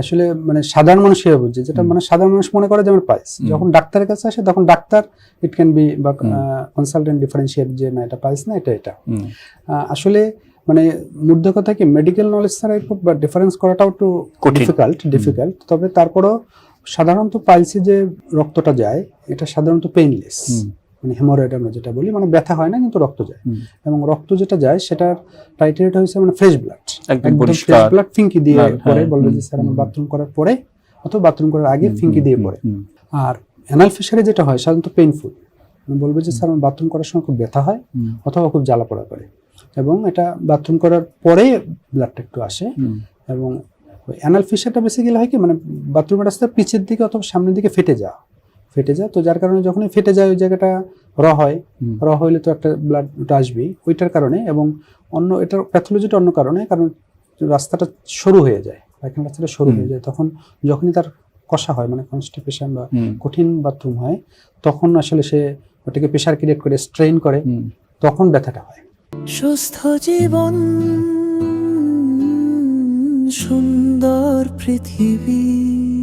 আসলে মানে সাধারণ মানুষ হিসেবে বুঝছে যেটা মানে সাধারণ মানুষ মনে করে যে আমার পাইলস যখন ডাক্তারের কাছে আসে তখন ডাক্তার ইট ক্যান বি বা কনসালটেন্ট ডিফারেন্সিয়েট যে না এটা পাইলস না এটা এটা। আসলে মানে মূর্ধ কথা কি মেডিকেল নলেজ ছাড়া একটু বা ডিফারেন্স করাটাও একটু ডিফিকাল্ট ডিফিকাল্ট তবে তারপরও সাধারণত পাইলসে যে রক্তটা যায় এটা সাধারণত পেইনলেস মানে হেমোরয়েড আমরা যেটা বলি মানে ব্যথা হয় না কিন্তু রক্ত যায়। এবং রক্ত যেটা যায় সেটার ক্রাইটেরিয়াটা হচ্ছে মানে ফ্রেশ ব্লাড একদম পরিষ্কার। ব্লাড ফিঙ্কি দিয়ে পরে হ্যাঁ, বলবে যে স্যার আমার বাথরুম করার পরে অথবা বাথরুম করার আগে ফিঙ্কি দিয়ে পরে। আর অ্যানাল ফিশারে যেটা হয় সাধারণত পেইনফুল বলবে যে স্যার আমার বাথরুম করার সময় খুব ব্যথা হয় অথবা খুব জ্বালা পোড়া করে। এবং এটা বাথরুম করার পরে ব্লাডটা একটু আসে। এবং অ্যানাল ফিশারটা বেসিক্যালি হয় কি মানে বাথরুমের রাস্তা পিছের দিকে অথবা সামনের দিকে ফেটে যাওয়া। ফেটে যায় তো যার কারণে যখনই ফেটে যায় ওই জায়গাটা র হয় র হইলে তো একটা ব্লাড ওটা আসবেই ওইটার কারণে এবং অন্য এটার প্যাথোলজিটা অন্য কারণে কারণ রাস্তাটা সরু হয়ে যায় পায়খানা রাস্তাটা সরু হয়ে যায় তখন যখনই তার কষা হয় মানে কনস্টিপেশন বা কঠিন বাথরুম হয় তখন আসলে সে ওটাকে প্রেশার ক্রিয়েট করে স্ট্রেন করে তখন ব্যথাটা হয়। সুস্থ জীবন সুন্দর পৃথিবী।